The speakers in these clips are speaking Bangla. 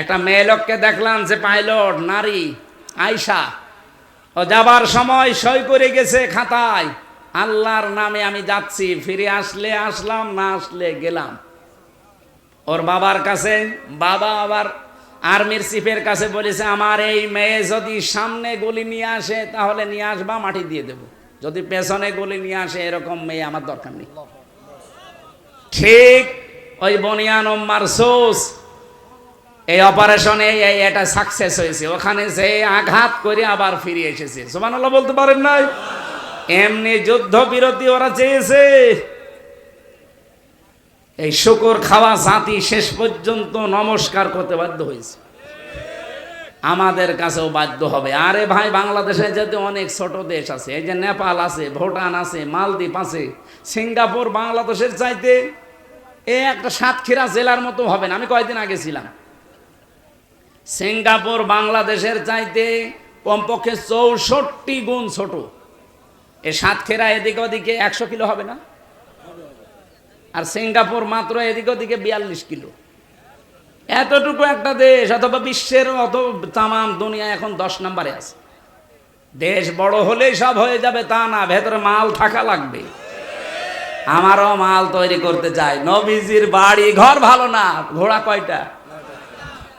একটা মেয়ে লোককে দেখলাম যে পাইলট, নারী আয়সা ও যাবার সময় সই করে গেছে খাতায়, আল্লাহর নামে আমি যাচ্ছি, ফিরে আসলে আসলাম, না আসলে গেলাম। ওর বাবার কাছে, বাবা আবার আর্মির চিফের কাছে বলেছে, আমার এই মেয়ে যদি সামনে গুলি নিয়ে আসে, তাহলে নিয়ে আসবা, মাটি দিয়ে দেব। যদি পেছনে গুলি নিয়ে আসে, এরকম মেয়ে আমার দরকার নেই। ঠিক ওই বনিয়ান ওম্মার সোস এই অপারেশনে এই এটা সাকসেস হয়েছে। ওখানে যে আঘাত করে আবার ফিরে এসেছে। সুবহানাল্লাহ বলতে পারেন নাই? এমনি যুদ্ধ বিরতি ওরা চেয়েছে। এই শুকর খাওয়া জাতি শেষ পর্যন্ত নমস্কার করতে বাধ্য হয়েছে। আমাদের কাছেও বাধ্য হবে। আরে ভাই, বাংলাদেশে যেতে অনেক ছোট দেশ আছে, এই যে নেপাল আছে, ভুটান আছে, মালদ্বীপ আছে, সিঙ্গাপুর বাংলাদেশের চাইতে এ একটা সাতক্ষীরা জেলার মতো হবে না। আমি কয়েকদিন আগে ছিলাম। সিঙ্গাপুর বাংলাদেশের চাইতে কমপক্ষে চৌষট্টি গুণ ছোট। এ সাতক্ষীরা এদিকে ওদিকে একশো কিলো হবে না? আর সিঙ্গাপুর মাত্র এদিক ওদিকে বিয়াল্লিশ কিলো। এতটুকু একটা দেশ অথবা বিশ্বের অত তামাম দুনিয়া এখন দশ নম্বরে আছে। দেশ বড় হলেই সব হয়ে যাবে তা না, ভেতরে মাল থাকা লাগবে। আমারও মাল তৈরি করতে চাই। নবীজির বাড়ি, ঘর ভালো না, ঘোড়া কয়টা?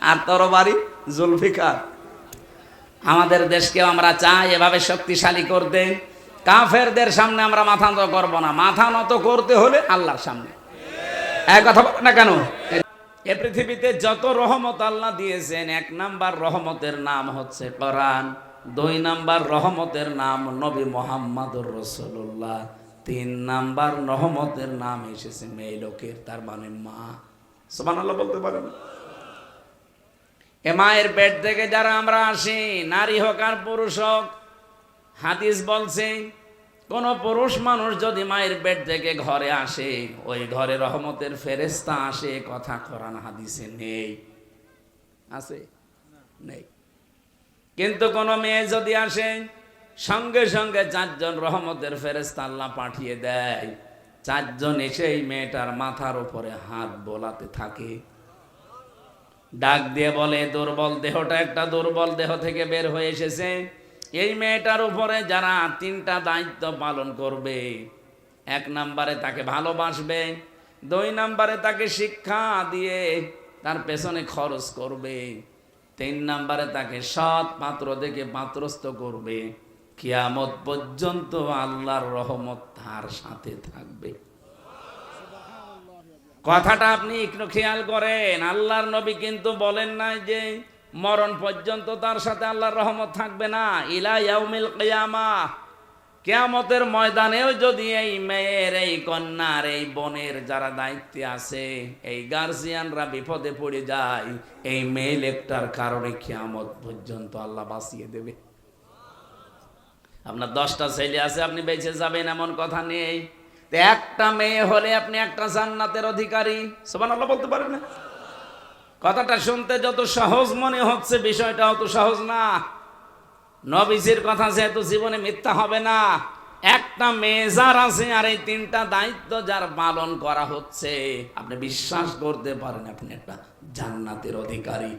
আর তোর বাড়ি জুলফিকার। আমাদের দেশকেও আমরা চাই এভাবে শক্তিশালী করতে। কাফেরদের সামনে আমরা মাথা নত করব না। মাথা নত করতে হলে আল্লাহর সামনে। এক কথা বলে না কেন? এ পৃথিবীতে যত রহমত আল্লাহ দিয়েছেন, এক নাম্বার রহমতের নাম হচ্ছে কোরআন, দুই নাম্বার রহমতের নাম নবী মোহাম্মদুর রসুল্লাহ তিন নাম্বার রহমতের নাম এসেছে মেয়ে লোকের, তার মানে মা। সোমান আল্লাহ বলতে পারেন। এ মায়ের পেট থেকে যারা আমরা আসি, নারী হোক আর পুরুষ হোক, হাদিস বলছে, কোন পুরুষ মানুষ যদি মায়ের পেট থেকে ঘরে আসে, ওই ঘরে রহমতের ফেরেস্তা আসে, কথা কোরআন হাদিসে নেই। আছে? নেই। কিন্তু কোন মেয়ে যদি আসে, সঙ্গে সঙ্গে চারজন রহমতের ফেরেস্তা আল্লাহ পাঠিয়ে দেয়। চারজন এসে এই মেয়েটার মাথার উপরে হাত বোলাতে থাকে। ডাক দিয়ে বলে, দুর্বল দেহটা একটা দুর্বল দেহ থেকে বের হয়ে এসেছে। এই মেয়েটার উপরে যারা তিনটা দায়িত্ব পালন করবে, এক নম্বরে তাকে ভালোবাসবে, দুই নম্বরে তাকে শিক্ষা দিয়ে তার পেছনে খরচ করবে, তিন নম্বরে তাকে সৎ পাত্র দেখে পাত্রস্থ করবে। কিয়ামত পর্যন্ত আল্লাহর রহমত তার সাথে থাকবে। কথাটা আপনি একটু খেয়াল করেন, আল্লাহর নবী কিন্তু বলেন নাই যে মরণ পর্যন্ত তার সাথে আল্লাহর রহমত থাকবে না। ইলা ইয়াউমিল কিয়ামা, কেয়ামতের ময়দানেও যদি এই মেয়ের, এই কন্যার, এই বোনের যারা দায়িত্বে আছে, এই গার্জিয়ানরা বিপদে পড়ে যায়, এই মেয়ে লেকটার কারণে কেয়ামত পর্যন্ত আল্লাহ বাঁচিয়ে দেবে। আপনার দশটা ছেলে আছে, আপনি বেঁচে যাবেন, এমন কথা নেই। একটা মেয়ে হলে আপনি একটা জান্নাতের অধিকারী। সোমান আল্লাহ বলতে পারেন না? কথাটা শুনতে যত সহজ মনে হচ্ছে, বিষয়টা অত সহজ না। নবীজির কথা যেহেতু জীবনে মিথ্যা হবে না, একটা মেয়ে যার আছে আর এই তিনটা দায়িত্ব যার পালন করা হচ্ছে, আপনি বিশ্বাস করতে পারেন আপনি একটা জান্নাতের অধিকারী।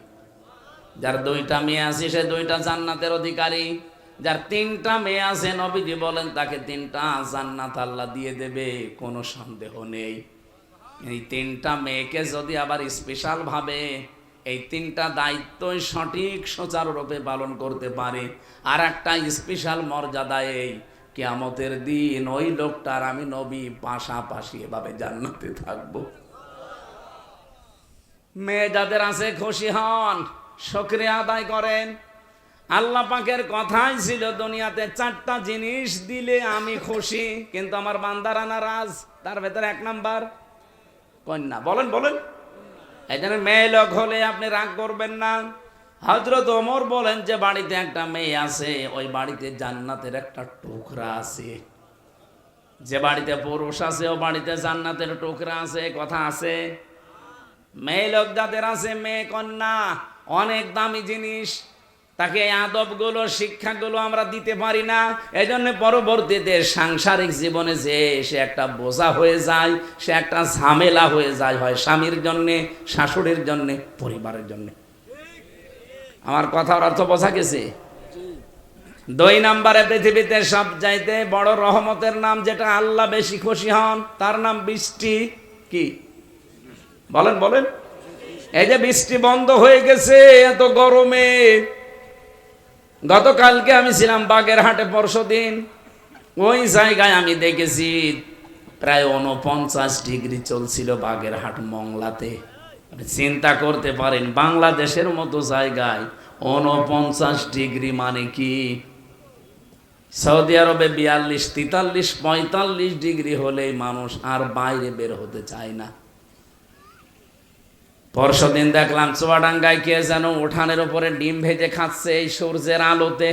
যার দুইটা মেয়ে আছে, সে দুইটা জান্নাতের অধিকারী। যার তিনটা মেয়ে আছে, নবীজি বলেন, তাকে তিনটা জান্নাত আল্লাহ দিয়ে দেবে, কোনো সন্দেহ নেই। এই তিনটা মেয়েকে যদি আবার স্পেশাল ভাবে এই তিনটা দায়িত্বই সঠিক সুচারুরূপে পালন করতে পারে আর একটা স্পেশাল মর্যাদা এই, কেয়ামতের দিন ওই লোকটার আমি নবী পাশাপাশি এভাবে জান্নাতে থাকব। মেয়ে যাদের আছে, খুশি হন সক্রিয় আদায় করেন। আল্লাহ পাকের কথাই ছিল দুনিয়াতে চারটা জিনিস দিলে আমি খুশি, কিন্তু আমার বান্দারা নারাজ। তার ভেতরে এক নাম্বার, কন্যা। বলেন বলেন। জন্য মেয়ে লোক হলে আপনি রাগ করবেন না। হজরত ওমর বলেন যে, বাড়িতে একটা মেয়ে আছে, ওই বাড়িতে জান্নাতের একটা টুকরা আছে। যে বাড়িতে পুরুষ আছে, ও বাড়িতে জান্নাতের টুকরা আছে কথা আছে। মেয়ে লোক যাদের আছে, মেয়ে, কন্যা, অনেক দামি জিনিস। তাকে এই আদবগুলো, শিক্ষাগুলো আমরা দিতে পারি না। এই জন্য পরবর্তীতে সাংসারিক জীবনে যে সে একটা বোঝা হয়ে যায়, সে একটা ঝামেলা হয়ে যায়, হয় স্বামীর জন্যে, শাশুড়ির জন্যে, পরিবারের জন্যে। আমার কথার অর্থ বোঝা গেছে? দুই নম্বরে পৃথিবীতে সব চাইতে বড় রহমতের নাম যেটা, আল্লাহ বেশি খুশি হন, তার নাম বৃষ্টি কি? বলেন বলেন। এই যে বৃষ্টি বন্ধ হয়ে গেছে, এত গরমে গতকালকে আমি ছিলাম বাগেরহাটে পরশু দিন ওই জায়গায় আমি দেখেছি প্রায় উনপঞ্চাশ ডিগ্রি চলছিল বাগেরহাট মংলাতে। চিন্তা করতে পারেন, বাংলাদেশের মতো জায়গায় উনপঞ্চাশ ডিগ্রি মানে কি? সৌদি আরবে বিয়াল্লিশ, তেতাল্লিশ, পঁয়তাল্লিশ ডিগ্রি হলেই মানুষ আর বাইরে বের হতে চায় না। পরশু দিন দেখলাম চুয়াডাঙ্গায় কে যেন উঠানের উপরে ডিম ভেজে খাচ্ছে এই সূর্যের আলোতে।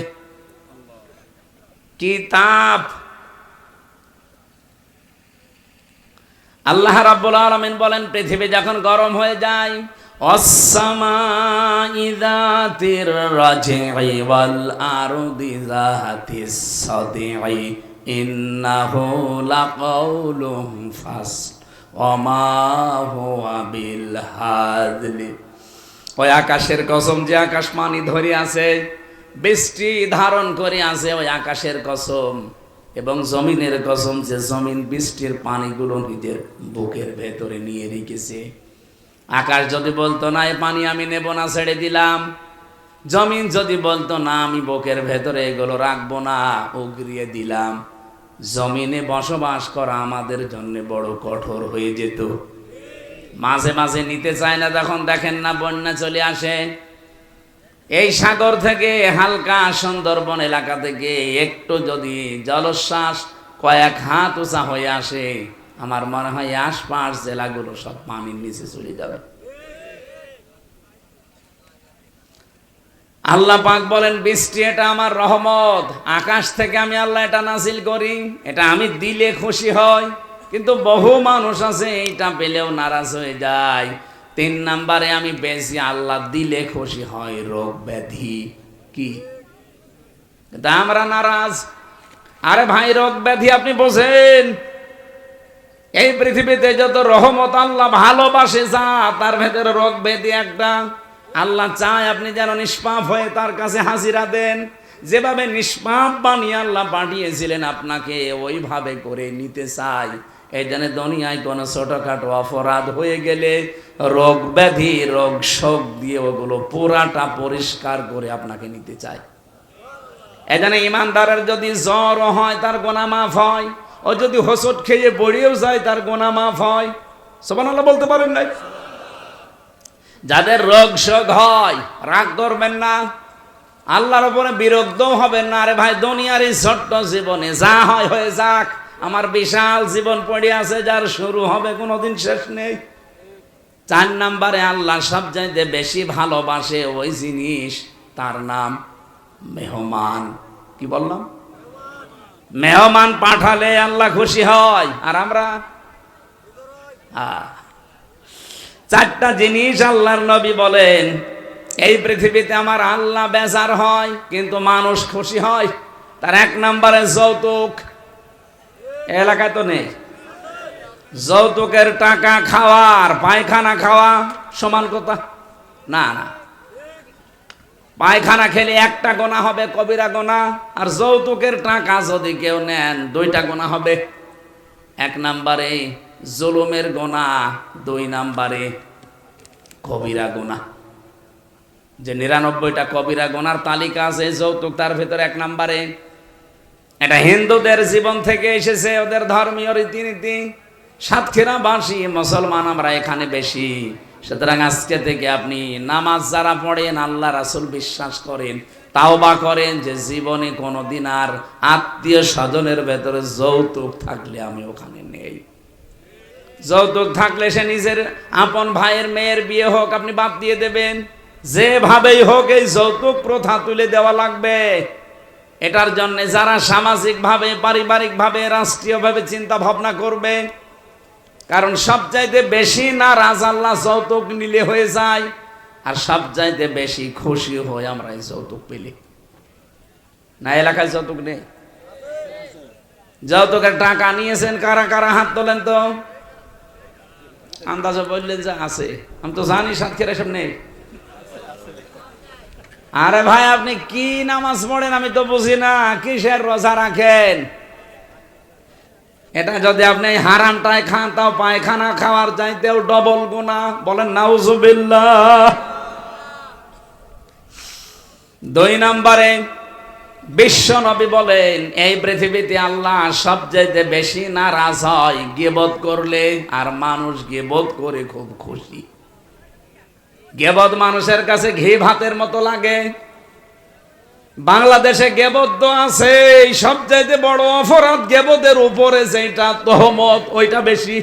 কি তাপ! আল্লাহ রাব্বুল আলামিন বলেন, পৃথিবী যখন গরম হয়ে যায় ইন্নাহু লাকাউলুম ফাসল ওমা হুয়া ওই আকাশের কসম যে আকাশ পানি ধরে আছে, বৃষ্টি ধারণ করে আছে ওই আকাশের কসম, এবং জমিনের কসম যে জমিন বৃষ্টির পানিগুলো নিজের বুকের ভেতরে নিয়ে রেখেছে। আকাশ যদি বলতো, না এই পানি আমি নেব না, ছেড়ে দিলাম। জমিন যদি বলতো, না, আমি বুকের ভেতরে এগুলো রাখব না, উগরিয়ে দিলাম। জমিনে বসবাস করা আমাদের জন্য বড় কঠোর হয়ে যেত। মাঝে মাঝে নিতে চায় না, তখন দেখেন না বন্যা চলে আসে। এই সাগর থেকে হালকা সুন্দরবন এলাকা থেকে একটু যদি জলশ্বাস কয়েক হাত উঁচা হয়ে আসে, আমার মনে হয় আশপাশ জেলাগুলো সব পানির নিচে চলে যাবে। আল্লাহ পাক বলেন, বৃষ্টি, এটা আমার রহমত। আকাশ থেকে আমি আল্লাহ এটা নাসিল করি। এটা আমি দিলে খুশি হয় কিন্তু বহু মানুষ আছে, এইটা পেলেও নারাজ হয়ে যায়। তিন নাম্বারে আমি বেশি আল্লাহ দিলে খুশি হয় রোগ ব্যাধি। কি? আমরা নারাজ। আরে ভাই, রোগ ব্যাধি আপনি বোঝেন? এই পৃথিবীতে যত রহমত আল্লাহ ভালোবাসে যা, তার ভেতরে রোগ ব্যাধি একটা। আল্লাহ চায় আপনি যেন নিষ্পাপ হয়ে তার কাছে হাজিরা দেন। যেভাবে নিষ্পাপ বানিয়ে আল্লাহ পাঠিয়েছিলেন আপনাকে, ওইভাবে করে নিতে চাই। এই জন্য দুনিয়ায় কোনো ছোটখাটো অপরাধ হয়ে গেলে রোগ ব্যাধি, রোগ শোক দিয়ে ওগুলো পুরাটা পরিষ্কার করে আপনাকে নিতে চায় এখানে ইমানদারের যদি জ্বর হয়, তার গোনা মাফ হয়। ও যদি হোসট খেয়ে পড়েও যায়, তার গোনা মাফ হয়। সবান আল্লাহ বলতে পারেন নাই? যাদের রোগ শোক হয়, রাগ করবেন না। আল্লাহর উপরে বিরক্ত হবেন না। আরে ভাই, দুনিয়ার এই ছোট্ট জীবনে যা হয়, হয়ে যাক। আমার বিশাল জীবন পড়ে আছে, যার শুরু হবে কোনোদিন, শেষ নেই। চার নাম্বারে আল্লাহ সব চাইতে বেশি ভালোবাসে ওই জিনিস, তার নাম মেহমান। কি বললাম? মেহমান পাঠালে আল্লাহ খুশি হয়। আর আমরা? চারটা জিনিস আল্লাহর নবী বলেন। এই পৃথিবীতে আমার আল্লাহ বেজার হয়, কিন্তু মানুষ খুশি হয়। তার এক নম্বরে যৌতুক। এলাকায় তো নেই। যৌতুকের টাকা খাওয়ার পায়খানা খাওয়া সমান কথা? না না। পায়খানা খেলে একটা গোনা হবে, কবিরা গোনা। আর যৌতুকের টাকা যদি কেউ নেন, দুইটা গোনা হবে। এক নাম্বারে জুলুমের গোনা, দুই নাম্বারে কবিরা গোনা যে নিরানব্বইটা কবিরা গোনার তালিকা আছে, যৌতুক তার ভেতরে এক নাম্বারে। এটা হিন্দুদের জীবন থেকে এসেছে, ওদের ধর্মীয় রীতিনীতি। সাতক্ষীরা বাসী, মুসলমান আমরা এখানে বেশি। সুতরাং আজকে থেকে আপনি নামাজ যারা পড়েন, আল্লাহ রাসুল বিশ্বাস করেন তাও বা করেন যে জীবনে কোনোদিন আর আত্মীয় স্বজনের ভেতরে যৌতুক থাকলে আমি ওখানে নেই। যৌতুক থাকলে সে নিজের আপন ভাইয়ের মেয়ের বিয়ে হোক, আপনি বাদ দিয়ে দেবেন। যেভাবেই হোক এই যৌতুক প্রথা তুলে দেওয়া লাগবে। এটার জন্য যারা সামাজিকভাবে, পারিবারিকভাবে, রাষ্ট্রীয়ভাবে চিন্তা ভাবনা করবে, কারণ সবচাইতে বেশি না রাজাল্লাহ যৌতুক নিলে হয়ে যায়, আর সবচাইতে বেশি খুশি হয়ে আমরা এই যৌতুক পেলে। না, এলাকায় যৌতুক নেই? যৌতুকের টাকা নিয়েছেন কারা কারা হাত তোলেন তো? আন্দাজে বললেন যে আছে। আমি তো জানি সাতক্ষীরা সব নেই আরে ভাই, আপনি কি নামাজ পড়েন? আমি তো বুঝি না। কিসের রোজা রাখেন? এটা যদি আপনি এই হারামটায় খান, তাও পায়খানা খাওয়ার চাইতেও ডবল গুণা। বলেন, নাউজুবিল্লাহ। দুই নম্বরে বিশ্ব নবী বলেন, এই পৃথিবীতে আল্লাহ সবচাইতে বেশি নারাজ হয় গেবত করলে, আর মানুষ গেবত করে খুব খুশি। গেবত মানুষের কাছে ঘি ভাতের মতো লাগে। বাংলাদেশে গেবত আছে, এই সবচাইতে বড় অপরাধ গেবতের উপরে যেটা তহমত, ওইটা বেশি।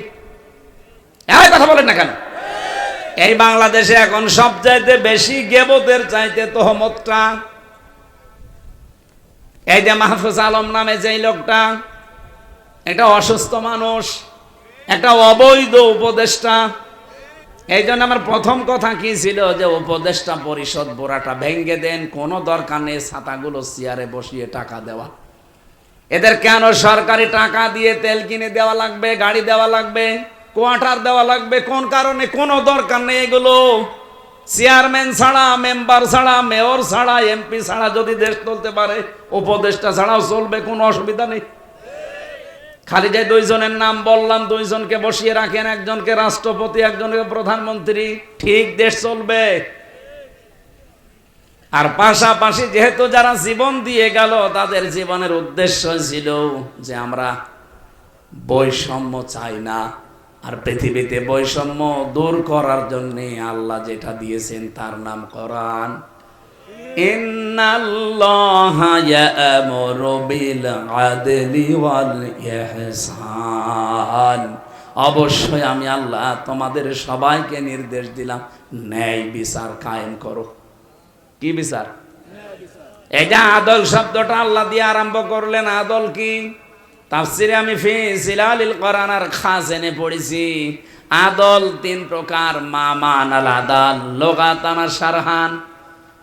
এই কথা বলেন না কেন? এই বাংলাদেশে এখন সবচাইতে বেশি গেবতের চাইতে তহমতটা এই যে মাহফুজ আলম নামে যেই লোকটা এটা অসুস্থ মানুষ, একটা অবৈধ উপদেষ্টা। এই জন্য আমার প্রথম কথা কি ছিল যে উপদেষ্টা পরিষদ বোরাটা ভেঙ্গে দেন, কোনো দরকার নেই ছাতাগুলো চেয়ারে বসিয়ে টাকা দেওয়া। এদের কেন সরকারি টাকা দিয়ে তেল কিনে দেওয়া লাগবে, গাড়ি দেওয়া লাগবে, কোয়ার্টার দেওয়া লাগবে, কোন কারণে কোনো দরকার নেই এগুলো? চেয়ারম্যান ছাড়া, মেম্বার ছাড়া, মেয়র ছাড়া, এমপি ছাড়া যদি দেশ চলতে পারে, উপদেষ্টা ছাড়াও চলবে, কোনো অসুবিধা নেই। খালি যে দুইজনের নাম বললাম, দুইজনকে বসিয়ে রাখেন, একজনকে রাষ্ট্রপতি, একজনকে প্রধানমন্ত্রী, ঠিক দেশ চলবে। আর পাশাপাশি যেহেতু যারা জীবন দিয়ে গেল, তাদের জীবনের উদ্দেশ্য ছিল যে আমরা বৈষম্য চাই না। আর পৃথিবীতে বৈষম্য দূর করার জন্য আল্লাহ যেটা দিয়েছেন তার নাম ইহসান। অবশ্যই আমি আল্লাহ তোমাদের সবাইকে নির্দেশ দিলাম, ন্যায় বিচার কায়েম করো। কি বিচার? এই যে আদল শব্দটা আল্লাহ দিয়ে আরম্ভ করলেন, আদল কি? তাফসিরে আমি ফি সিলালিল কোরআন আর খাস এনে পড়েছি। আদল তিন প্রকার মামান আল আদাল লোগাতানা সারহান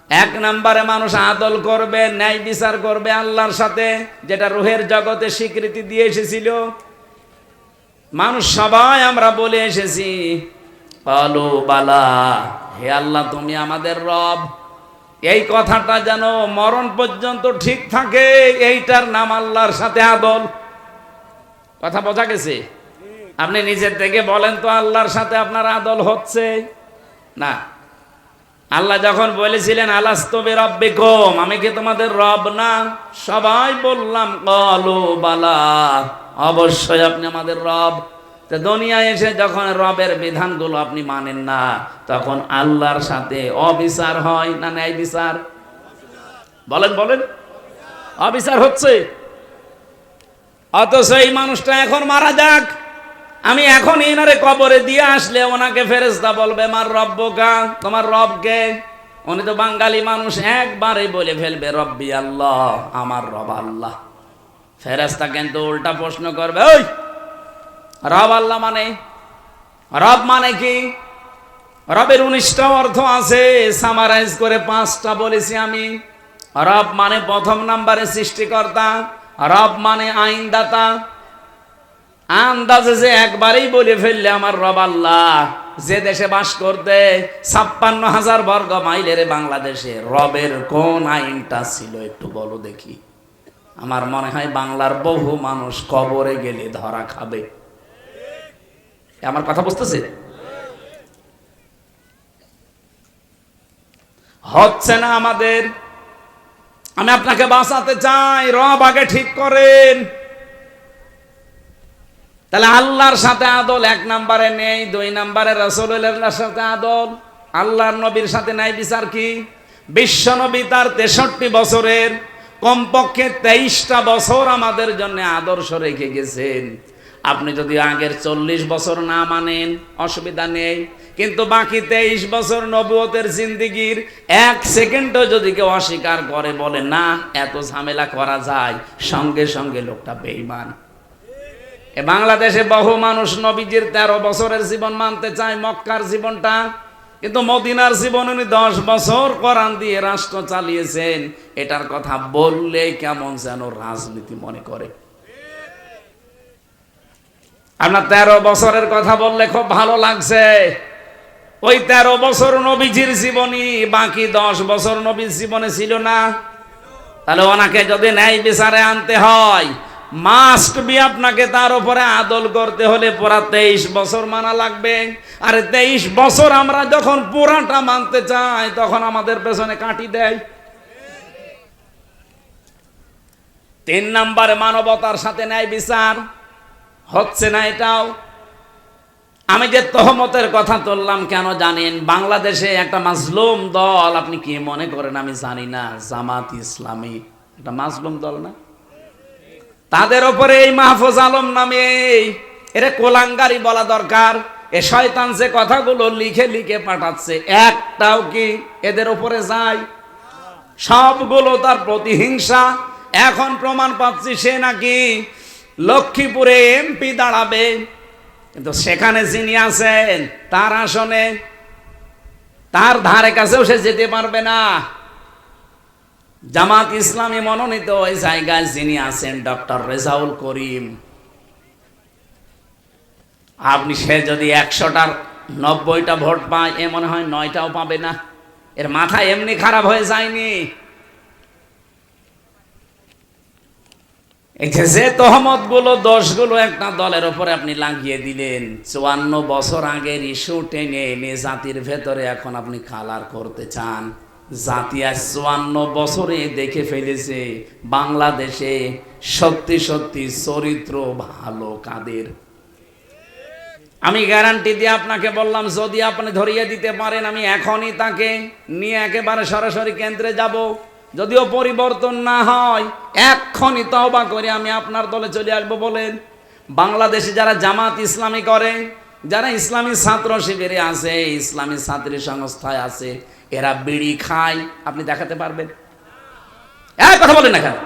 এক নম্বরে মানুষ আদল করবে, ন্যায় বিচার করবে আল্লাহর সাথে, যেটা রুহের জগতে স্বীকৃতি দিয়ে এসেছিল। মানুষ সবাই আমরা বলে এসেছি, পালো বালা, হে আল্লাহ, তুমি আমাদের রব। এই কথাটা যেন মরণ পর্যন্ত ঠিক থাকে, এইটার নাম আল্লাহর সাথে আদল। কথা বোঝা গেছে? আপনি নিজের থেকে বলেন তো আল্লাহর সাথে আপনার আদল হচ্ছে। না। আল্লাহ যখন বলেছিলেন আলাস্তবে রব্বে কম আমি কি তোমাদের রব না? সবাই বললাম, কলো বালা অবশ্যই আপনি আমাদের রব। তো দুনিয়ায় এসে যখন রবের বিধানগুলো আপনি মানেন না, তখন আল্লাহর সাথে অবিচার হয় না ন্যায় বিচার? বলেন বলেন। অবিচার হচ্ছে? অথচ এই মানুষটা এখন মারা যাক। আমি এখন ইনারে কবরে দিয়ে আসলে ওনাকে ফেরেস্তা বলবে, মার রব্বকা, তোমার রবকে? উনি তো বাঙালি মানুষ, একবারে বলে ফেলবে, রব্বি আল্লাহ, আমার রব আল্লাহ। ফেরেস্তা কিন্তু উল্টা প্রশ্ন করবে, ওই, রব আল্লাহ মানে? রব মানে কি? রবের উনিশটা অর্থ আছে সামারাইজ করে পাঁচটা বলেছি আমি। রব মানে প্রথম নাম্বারে সৃষ্টিকর্তা রব মানে আইনদাতা। আন্দাজে যে একবারেই বলে ফেললে আমার রব আল্লাহ। যে দেশে বাস করতে ছাপ্পান্ন হাজার বর্গ মাইলের বাংলাদেশে রবের কোন আইনটা ছিল একটু বলো দেখি। আমার মনে হয় বাংলার বহু মানুষ কবরে গেলে ধরা খাবে। আমার কথা বুঝতেছে? হচ্ছে না আমাদের আমি আপনাকে বাঁচাতে চাই, রব আগে ঠিক করেন। তাহলে আল্লাহর সাথে আদল, এক নম্বরে নেই, দুই নম্বরে রসুল্লাহর সাথে আদল। আল্লাহর নবীর সাথে নাই বিচার কি? বিশ্ব নবী তার তেষট্টি বছরের, কমপক্ষে তেইশটা বছর আমাদের জন্য আদর্শ রেখে গেছেন। আপনি যদি আগের চল্লিশ বছর না মানেন, অসুবিধা নেই। কিন্তু বাকি তেইশ বছর নবুয়তের জিন্দিগির এক সেকেন্ডও যদি কেউ অস্বীকার করে, বলে, না, এত ঝামেলা করা যায়। সঙ্গে সঙ্গে লোকটা বেইমান এ বাংলাদেশে বহু মানুষ নবীজির তেরো বছরের জীবন মানতে চায় মক্কার জীবনটা, কিন্তু মদিনার জীবন উনি দশ বছর কোরআন দিয়ে রাষ্ট্র চালিয়েছেন। এটার কথা বললে কেমন যেন রাজনীতি মনে করে। আপনার তেরো বছরের কথা বললে খুব ভালো লাগছে। ওই তেরো বছর নবীজির জীবনী, বাকি দশ বছর নবীর জীবনে ছিল না। তাহলে ওনাকে যদি ন্যায় বিচারে আনতে হয় মাস্ট বি আপনাকে তার উপরে আদল করতে হলে পুরা তেইশ বছর মানা লাগবে। আর তেইশ বছর আমরা যখন পুরাটা মানতে চাই, তখন আমাদের পেছনে কাটি দেয়। তিন নম্বরে মানবতার সাথে ন্যায় বিচার হচ্ছে না এটাও। আমি যে তহমতের কথা তুললাম, কেন জানেন? বাংলাদেশে একটা মাজলুম দল, আপনি কি মনে করেন? আমি জানি না। জামাত ইসলামী। একটা মাজলুম দল না? তাদের ওপরে এই মাহফুজ আলম নামে এরা কোলাঙ্গারি বলা দরকার। এ শয়তান যে কথাগুলো লিখে লিখে পাঠাচ্ছে, একটাও কি এদের ওপরে যায়? সবগুলো তার প্রতিহিংসা। এখন প্রমাণ পাচ্ছি সে নাকি লক্ষ্মীপুরে এমপি দাঁড়াবে। কিন্তু সেখানে যিনি আছেন, তার আসনে, তার ধারে কাছেও সে যেতে পারবে না। জামাত ইসলামী মনোনীত ওই জায়গায় যিনি আছেন, ডক্টর রেজাউল করিম। আপনি সে যদি একশোটার নব্বইটা ভোট পায়, এ মনে হয় নয়টাও পাবে না। এর মাথা এমনি খারাপ হয়ে যায়নি। যে তহমতগুলো দোষগুলো একটা দলের উপরে আপনি লাগিয়ে দিলেন, চুয়ান্ন বছর আগের ইস্যু টেনে এনে জাতির ভেতরে এখন আপনি কালার করতে চান। জাতি আজ চুয়ান্ন বছরে দেখে ফেলেছে, বাংলাদেশে সত্যি সত্যি চরিত্র ভালো কাদের? আমি গ্যারান্টি দিয়ে আপনাকে বললাম, যদি আপনি ধরিয়ে দিতে পারেন, আমি এখনই তাকে নিয়ে একেবারে সরাসরি কেন্দ্রে যাব। যদিও পরিবর্তন না হয় এক্ষণই তওবা করে আমি আপনার দলে চলে আসব বলেন। বাংলাদেশে যারা জামাত ইসলামী করে, যারা ইসলামী ছাত্র শিবিরে আছে, ইসলামী ছাত্রী সংস্থায় আছে, এরা বিড়ি খায়, আপনি দেখাতে পারবেন? এক কথা বলেন না কেন?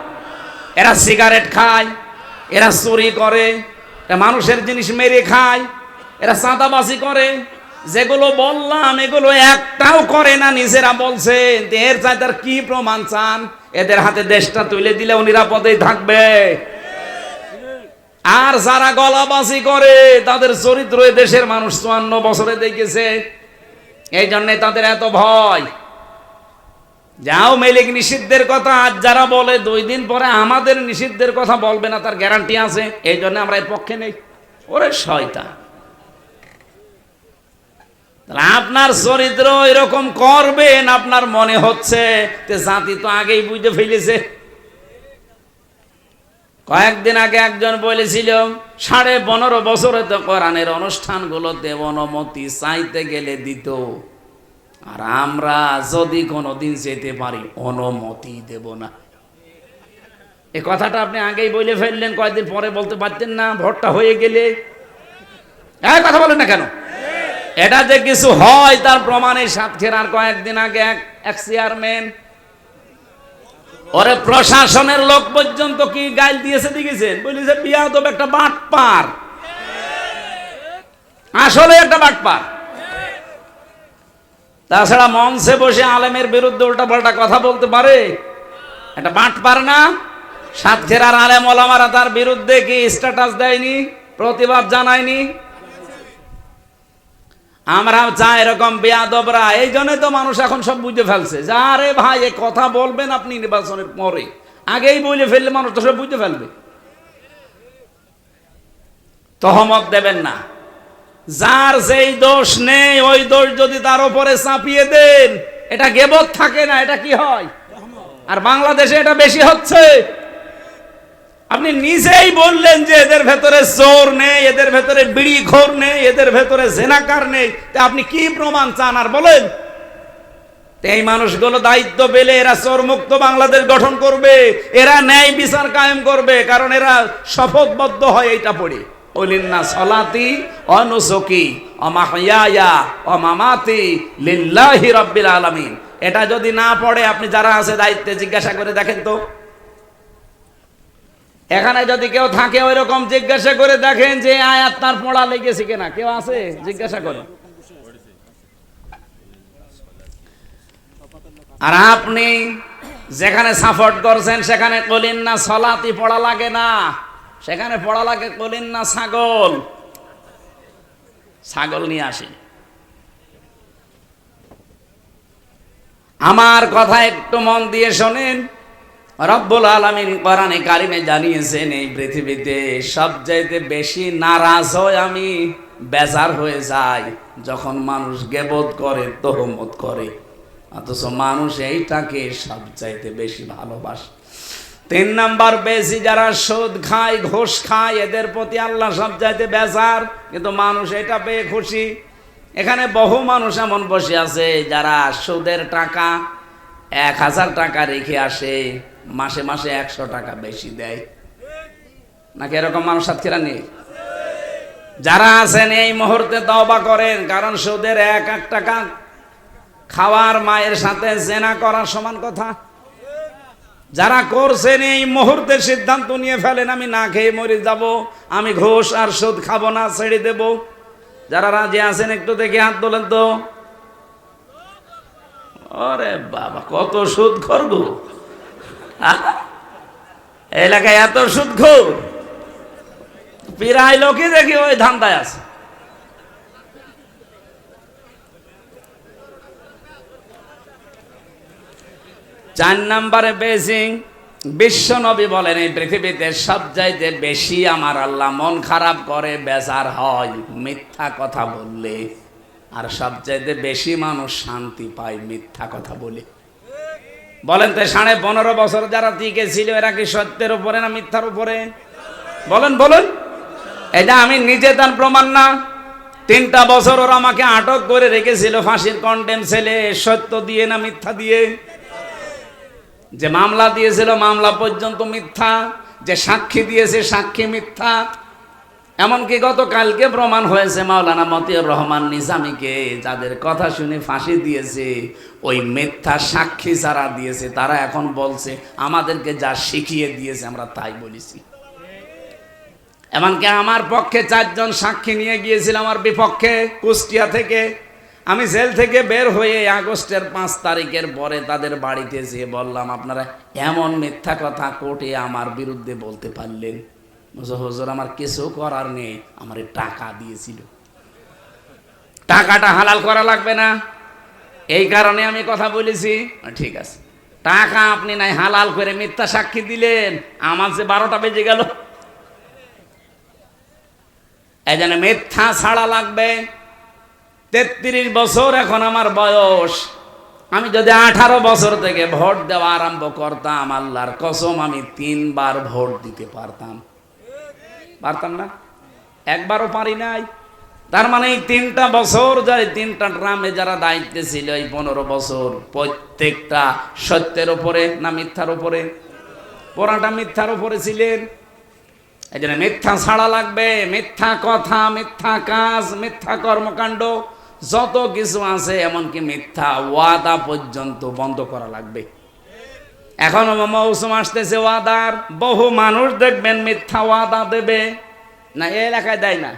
এরা সিগারেট খায়, এরা চুরি করে, এরা মানুষের জিনিস মেরে খায়, এরা চাঁদাবাজি করে যেগুলো বললাম, এগুলো একটাও করে না, নিজেরা বলছেন এর চাই তার কি প্রমাণ চান? এদের হাতে দেশটা তুলে দিলে ও নিরাপদেই থাকবে। আর যারা গলাবাজি করে, তাদের চরিত্র দেশের মানুষ চুয়ান্ন বছরে দেখেছে। এই জন্যে তাদের এত ভয়। যাও মেলিক নিষিদ্ধের কথা আজ যারা বলে দুই দিন পরে আমাদের নিষিদ্ধের কথা বলবে না, তার গ্যারান্টি আছে। এই জন্য আমরা এর পক্ষে নেই। ওরে তাহলে আপনার চরিত্র এরকম করবেন, আপনার মনে হচ্ছে জাতি তো আগেই বুঝতে ফেলেছে। কয়েকদিন আগে একজন বলেছিল, সাড়ে পনেরো বছরে তো কোরআনের অনুষ্ঠানগুলোতে অনুমতি চাইতে গেলে দিত। আর আমরা যদি কোনোদিন যেতে পারি, অনুমতি দেব না। এ কথাটা আপনি আগেই বলে ফেললেন, কয়েকদিন পরে বলতে পারতেন না, ভোটটা হয়ে গেলে। কথা বলেন না কেন? এটা যে কিছু হয়, তার প্রমাণে সাতক্ষীরার কয়েকদিন আগে এক চেয়ারম্যান ওরে প্রশাসনের লোক পর্যন্ত কি গাইল দিয়েছে দেখেছেন? বলি যে, বিয়াদব একটা বাট পার আসলে একটা বাট পার তাছাড়া মঞ্চে বসে আলেমের বিরুদ্ধে উল্টা পাল্টা কথা বলতে পারে? একটা বাট পার না? সাতক্ষীরার আলেম ওলামারা তার বিরুদ্ধে কি স্ট্যাটাস দেয়নি? প্রতিবাদ জানায়নি? আমরা চা এরকম বেয়াদবরা, এই জন্য তো মানুষ এখন সব বুঝে ফেলছে। যে আরে ভাই, এ কথা বলবেন আপনি নির্বাচনের পরে। আগেই বলে ফেললে মানুষ তো সব বুঝে ফেলবে। তহমত দেবেন না। যার যেই দোষ নেই, ওই দোষ যদি তার উপরে চাপিয়ে দেন, এটা গেবত থাকে না, এটা কি হয়? আর বাংলাদেশে এটা বেশি হচ্ছে। আপনি নিজেই বললেন যে এদের ভেতরে চোর নেই, এদের ভেতরে বিড়ি খোর নেই, এদের ভেতরে জেনাকার নেই। তা আপনি কি প্রমাণ চান আর বলেন? এই মানুষগুলো দায়িত্ব পেলে এরা চোর মুক্ত বাংলাদেশ গঠন করবে, এরা ন্যায় বিচার কায়েম করবে, কারণ এরা শপথবদ্ধ হয় এইটা পড়ে। ওলিন্না সলাতি অনুসকি অমাহিয়া অমামাতি লিল্লাহি রব্বিল আলামিন। এটা যদি না পড়ে, আপনি যারা আছে দায়িত্বে জিজ্ঞাসা করে দেখেন তো। এখানে যদি কেউ থাকে ওই রকম জিজ্ঞাসা করে দেখেন যে আয়াত তার পড়া লেগেছে কিনা। কেউ আছে? জিজ্ঞাসা করে। আর আপনি যেখানে সাপোর্ট করছেন, সেখানে কলিন না সলাতি পড়া লাগে না। সেখানে পড়া লাগে কলিন না ছাগল। ছাগল নিয়ে আসে। আমার কথা একটু মন দিয়ে শোনেন। রব্বুল আলমিন কোরআনে কারিমে জানিয়েছেন, এই পৃথিবীতে সবচাইতে বেশি নারাজ হয় আমি, বেজার হয়ে যাই। যখন মানুষ গেবোধ করে, তহমত করে। অথচ মানুষ এইটাকে সবচাইতে বেশি ভালোবাসে। তিন নাম্বার বেশি যারা সুদ খায়, ঘোষ খায়, এদের প্রতি আল্লাহ সব সবচাইতে বেজার। কিন্তু মানুষ এটা পেয়ে খুশি। এখানে বহু মানুষ এমন বসে আছে, যারা সুদের টাকা এক হাজার টাকা রেখে আসে মাসে মাসে একশো টাকা বেশি দেয়। নাকি এরকম মানুষ সাতক্ষীরা নেই? যারা আছেন এই মুহূর্তে তওবা করেন, কারণ সুদের এক এক টাকা খাওয়ার মায়ের সাথে জেনা করার সমান কথা। যারা করছেন এই মুহূর্তে সিদ্ধান্ত নিয়ে ফেলেন, আমি না খেয়ে মরে যাব, আমি ঘোষ আর সুদ খাব না, ছেড়ে দেব। যারা রাজি আছেন, একটু দেখে হাত তোলেন তো। ওরে বাবা, কত সুদ করব এলাকায় এত সুদ খোর প্রায় দেখি ওই ধান্দায় আছে। চার নম্বরে বেজিং, বিশ্ব নবী বলেন, এই পৃথিবীতে সব সবচাইতে বেশি আমার আল্লাহ মন খারাপ করে, বেজার হয়, মিথ্যা কথা বললে। আর সবচাইতে বেশি মানুষ শান্তি পায়, মিথ্যা কথা বলে। বলেন তো, সাড়ে পনেরো বছর যারা টিকে ছিল, এরা কি সত্যের উপরে না মিথ্যার উপরে? বলেন, বলুন। এটা আমি নিজে তার প্রমাণ না। তিনটা বছর ওরা আমাকে আটক করে রেখেছিল ফাঁসির কন্টেম ছেলে সত্য দিয়ে না মিথ্যা দিয়ে? যে মামলা দিয়েছিল, মামলা পর্যন্ত মিথ্যা। যে সাক্ষী দিয়েছে, সাক্ষী মিথ্যা। এমনকি গতকালকে প্রমাণ হয়েছে মাওলানা মতিউর রহমান নিজামীকে, যাদের কথা শুনে ফাঁসি দিয়েছে, ওই মিথ্যা সাক্ষী যারা দিয়েছে, তারা এখন বলছে, আমাদেরকে যা শিখিয়ে দিয়েছে আমরা তাই বলেছি। এমনকি আমার পক্ষে চারজন সাক্ষী নিয়ে গিয়েছিল আমার বিপক্ষে কুষ্টিয়া থেকে। আমি জেল থেকে বের হয়ে আগস্টের পাঁচ তারিখের পরে তাদের বাড়িতে যেয়ে বললাম, আপনারা এমন মিথ্যা কথা কোর্টে আমার বিরুদ্ধে বলতে পারলেন? হুজুর, আমার কিছু করার নেই। আমার টাকা দিয়েছিল। টাকাটা হালাল করা লাগবে না। এই কারণে আমি কথা বলেছি। ঠিক আছে। টাকা আপনি নাই, হালাল করে মিথ্যা সাক্ষী দিলেন। আমার যে বারোটা বেজে গেল। এই মিথ্যা ছাড়া লাগবে। তেত্রিশ বছর এখন আমার বয়স। আমি যদি আঠারো বছর থেকে ভোট দেওয়া আরম্ভ করতাম, আল্লাহর কসম, আমি তিনবার ভোট দিতে পারতাম। পারতাম না। একবারও পারি নাই। তার মানে এই তিনটা বছর যাই তিনটা ড্রামে যারা দায়িত্বে ছিল এই পনেরো বছর, প্রত্যেকটা সত্যের ওপরে না মিথ্যার ওপরে পোড়াটা মিথ্যার ওপরে ছিলেন। এই জন্য মিথ্যা ছাড়া লাগবে। মিথ্যা কথা, মিথ্যা কাজ, মিথ্যা কর্মকাণ্ড, যত কিছু আছে, এমনকি মিথ্যা ওয়াদা পর্যন্ত বন্ধ করা লাগবে। এখনও মৌসুম আসতেছে ওয়াদার, বহু মানুষ দেখবেন মিথ্যা ওয়াদা দেবে। না এই এলাকায় দেয় না।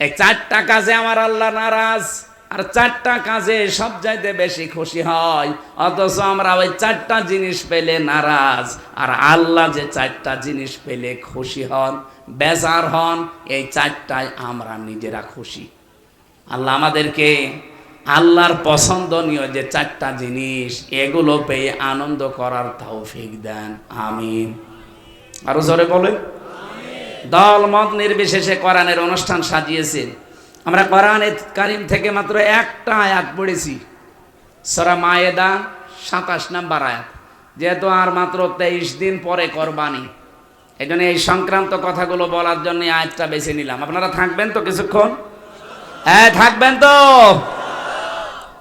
এই চারটা কাজে আমার আল্লাহ নারাজ, আর চারটা কাজে সব চাইতে বেশি খুশি হয়। অথচ আমরা ওই চারটা জিনিস পেলে নারাজ, আর আল্লাহ যে চারটা জিনিস পেলে খুশি হন, বেজার হন, এই চারটায় আমরা নিজেরা খুশি। আল্লাহ আমাদেরকে আল্লাহর পছন্দনীয় যে চারটা জিনিস, এগুলো পেয়ে আনন্দ করার তৌফিক দেন। আমিন। আরও জোরে বলেন। দল মত নির্বিশেষে কোরআনের অনুষ্ঠান সাজিয়েছেন। আমরা কোরআনের কারিম থেকে মাত্র একটা আয়াত পড়েছি। সরা মায়েদা সাতাশ নাম্বার আয়াত। যেহেতু আর মাত্র তেইশ দিন পরে কোরবানি। এই জন্য এই সংক্রান্ত কথাগুলো বলার জন্য আয়াতটা বেছে নিলাম। আপনারা থাকবেন তো কিছুক্ষণ? হ্যাঁ থাকবেন তো।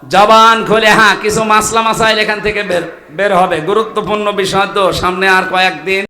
জবান খুলে হ্যাঁ কিছু মাসলা মাসাইল এখান থেকে বের বের হবে। গুরুত্বপূর্ণ বিষয় তো, সামনে আর কয়েকদিন।